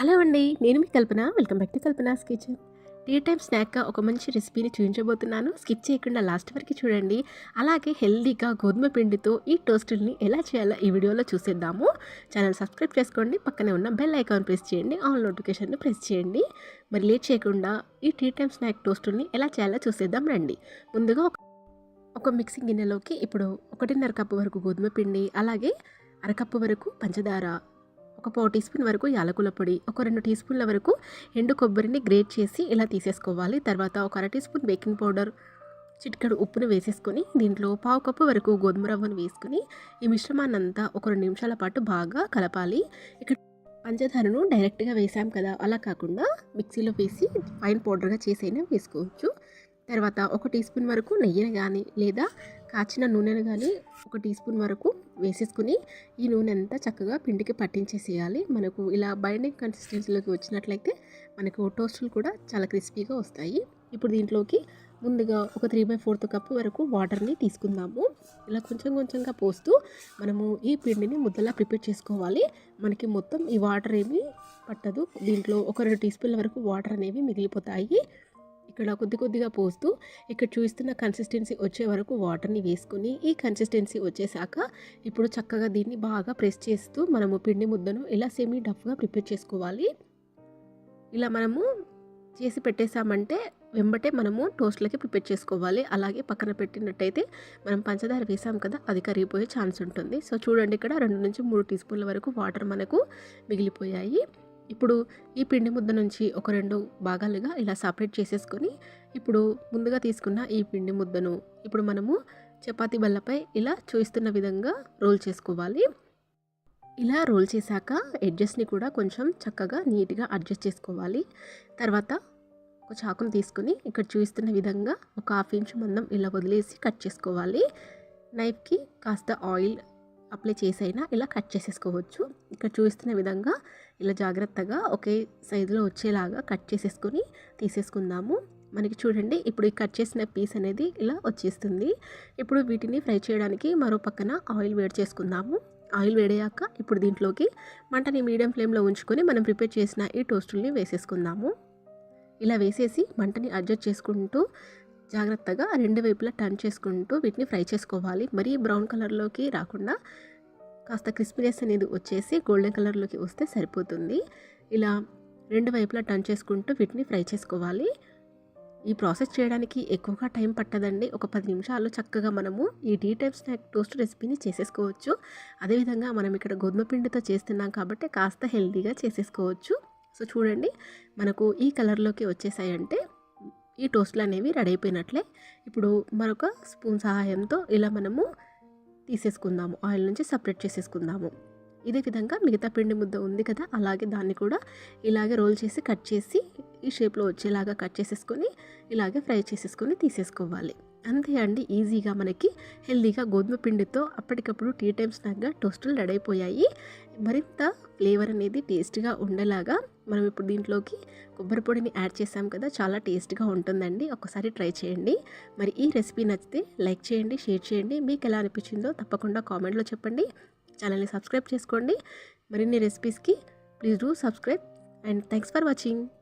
Hello అండి నేను మీ Kalpana. Welcome back to Kalpana's kitchen. Tea time స్నాక్గా ఒక మంచి రెసిపీని చూపించబోతున్నాను స్కిప్ చేయకుండా లాస్ట్ వరకు చూడండి. అలాగే హెల్దీగా గోధుమ పిండితో ఈ టోస్టుల్ని ఎలా చేయాలో ఈ వీడియోలో చూసేద్దాము. ఛానల్ సబ్స్క్రైబ్ చేసుకోండి పక్కనే ఉన్న బెల్ ఐకాన్ ప్రెస్ చేయండి ఆల్ నోటిఫికేషన్ ప్రెస్ చేయండి. మరి లేట్ చేయకుండా ఈ టీ టైమ్ స్నాక్ టోస్టుల్ని ఎలా చేయాలో చూసేద్దాం రండి. ముందుగా ఒక ఒక మిక్సింగ్ గిన్నెలోకి ఇప్పుడు ఒకటిన్నర కప్పు వరకు గోధుమ పిండి అలాగే అరకప్పు వరకు పంచదార ఒక పావు టీ స్పూన్ వరకు యాలకుల పొడి ఒక రెండు టీ స్పూన్ల వరకు ఎండు కొబ్బరిని గ్రేట్ చేసి ఇలా తీసేసుకోవాలి. తర్వాత ఒక అర టీ స్పూన్ బేకింగ్ పౌడర్ చిటికెడు ఉప్పును వేసేసుకొని దీంట్లో పావు కప్పు వరకు గోధుమ రవ్వను వేసుకుని ఈ మిశ్రమాన్నంతా ఒక రెండు నిమిషాల పాటు బాగా కలపాలి. ఇక్కడ పంచదారను డైరెక్ట్గా వేసాం కదా అలా కాకుండా మిక్సీలో వేసి ఫైన్ పౌడర్గా చేసైనా వేసుకోవచ్చు. తర్వాత ఒక టీ స్పూన్ వరకు నెయ్యిని కానీ లేదా కాచిన నూనెను కానీ ఒక టీ స్పూన్ వరకు వేసేసుకుని ఈ నూనె అంతా చక్కగా పిండికి పట్టించేసేయాలి. మనకు ఇలా బైండింగ్ కన్సిస్టెన్సీలోకి వచ్చినట్లయితే మనకు టోస్టులు కూడా చాలా క్రిస్పీగా వస్తాయి. ఇప్పుడు దీంట్లోకి ముందుగా ఒక త్రీ బై ఫోర్త్ కప్ వరకు వాటర్ని తీసుకుందాము. ఇలా కొంచెం కొంచెంగా పోస్తూ మనము ఈ పిండిని ముద్దలా ప్రిపేర్ చేసుకోవాలి. మనకి మొత్తం ఈ వాటర్ ఏమి పట్టదు. దీంట్లో ఒక రెండు టీ స్పూన్ల వరకు వాటర్ అనేవి మిగిలిపోతాయి. ఇక్కడ కొద్ది కొద్దిగా పోస్తూ ఇక్కడ చూస్తున్న కన్సిస్టెన్సీ వచ్చే వరకు వాటర్ని వేసుకుని ఈ కన్సిస్టెన్సీ వచ్చేసాక ఇప్పుడు చక్కగా దీన్ని బాగా ప్రెస్ చేస్తూ మనము పిండి ముద్దను ఇలా సెమీ డఫ్గా ప్రిపేర్ చేసుకోవాలి. ఇలా మనము చేసి పెట్టేసామంటే వెంబటే మనము టోస్ట్లకి ప్రిపేర్ చేసుకోవాలి. అలాగే పక్కన పెట్టినట్టయితే మనం పంచదార వేసాం కదా అది కరిగిపోయే ఛాన్స్ ఉంటుంది. సో చూడండి ఇక్కడ రెండు నుంచి మూడు టీ స్పూన్ల వరకు వాటర్ మనకు మిగిలిపోయాయి. ఇప్పుడు ఈ పిండి ముద్ద నుంచి ఒక రెండు భాగాలుగా ఇలా సపరేట్ చేసేసుకొని ఇప్పుడు ముందుగా తీసుకున్న ఈ పిండి ముద్దను ఇప్పుడు మనము చపాతి బల్లపై ఇలా చూస్తున్న విధంగా రోల్ చేసుకోవాలి. ఇలా రోల్ చేశాక ఎడ్జెస్ని కూడా కొంచెం చక్కగా నీట్గా అడ్జస్ట్ చేసుకోవాలి. తర్వాత ఒక చాకును తీసుకుని ఇక్కడ చూస్తున్న విధంగా ఒక హాఫ్ ఇంచ్ మందం ఇలా వదిలేసి కట్ చేసుకోవాలి. నైఫ్కి కాస్త ఆయిల్ అప్లై చేసైనా ఇలా కట్ చేసేసుకోవచ్చు. ఇక్కడ చూస్తున్న విధంగా ఇలా జాగ్రత్తగా ఒకే సైజులో వచ్చేలాగా కట్ చేసేసుకొని తీసేసుకుందాము. మనకి చూడండి ఇప్పుడు ఈ కట్ చేసిన పీస్ అనేది ఇలా వచ్చేస్తుంది. ఇప్పుడు వీటిని ఫ్రై చేయడానికి మరో పక్కన ఆయిల్ వేడి చేసుకుందాము. ఆయిల్ వేడయ్యాక ఇప్పుడు దీంట్లోకి మంటని మీడియం ఫ్లేమ్లో ఉంచుకొని మనం ప్రిపేర్ చేసిన ఈ టోస్టుల్ని వేసేసుకుందాము. ఇలా వేసేసి మంటని అడ్జస్ట్ చేసుకుంటూ జాగ్రత్తగా రెండు వైపులా టర్న్ చేసుకుంటూ వీటిని ఫ్రై చేసుకోవాలి. మరీ బ్రౌన్ కలర్లోకి రాకుండా కాస్త క్రిస్పీనెస్ అనేది వచ్చేసి గోల్డెన్ కలర్లోకి వస్తే సరిపోతుంది. ఇలా రెండు వైపులా టర్న్ చేసుకుంటూ వీటిని ఫ్రై చేసుకోవాలి. ఈ ప్రాసెస్ చేయడానికి ఎక్కువగా టైం పట్టదండి. ఒక పది నిమిషాలు చక్కగా మనము ఈ టీ టైప్ స్నాక్ టోస్ట్ రెసిపీని చేసేసుకోవచ్చు. అదేవిధంగా మనం ఇక్కడ గోధుమ పిండితో చేస్తున్నాం కాబట్టి కాస్త హెల్తీగా చేసేసుకోవచ్చు. సో చూడండి మనకు ఈ కలర్లోకి వచ్చేసాయంటే ఈ టోస్ట్లు అనేవి రెడీ అయిపోయినట్లే. ఇప్పుడు మరొక స్పూన్ సహాయంతో ఇలా మనము తీసేసుకుందాము. ఆయిల్ నుంచి సపరేట్ చేసేసుకుందాము. ఇదే విధంగా మిగతా పిండి ముద్ద ఉంది కదా అలాగే దాన్ని కూడా ఇలాగే రోల్ చేసి కట్ చేసి ఈ షేప్లో వచ్చేలాగా కట్ చేసేసుకొని ఇలాగే ఫ్రై చేసేసుకొని తీసేసుకోవాలి. అంతే అండి ఈజీగా మనకి హెల్దీగా గోధుమ పిండితో అప్పటికప్పుడు టీ టైమ్ స్నాక్గా టోస్టులు రెడీ అయిపోయాయి. మరింత ఫ్లేవర్ అనేది టేస్ట్గా ఉండేలాగా మనం ఇప్పుడు దీంట్లోకి కొబ్బరి పొడిని యాడ్ చేసాం కదా చాలా టేస్ట్గా ఉంటుందండి. ఒకసారి ట్రై చేయండి. మరి ఈ రెసిపీ నచ్చితే లైక్ చేయండి షేర్ చేయండి. మీకు ఎలా అనిపించిందో తప్పకుండా కామెంట్లో చెప్పండి. ఛానల్ని సబ్స్క్రైబ్ చేసుకోండి. మరిన్ని రెసిపీస్కి please do subscribe and thanks for watching.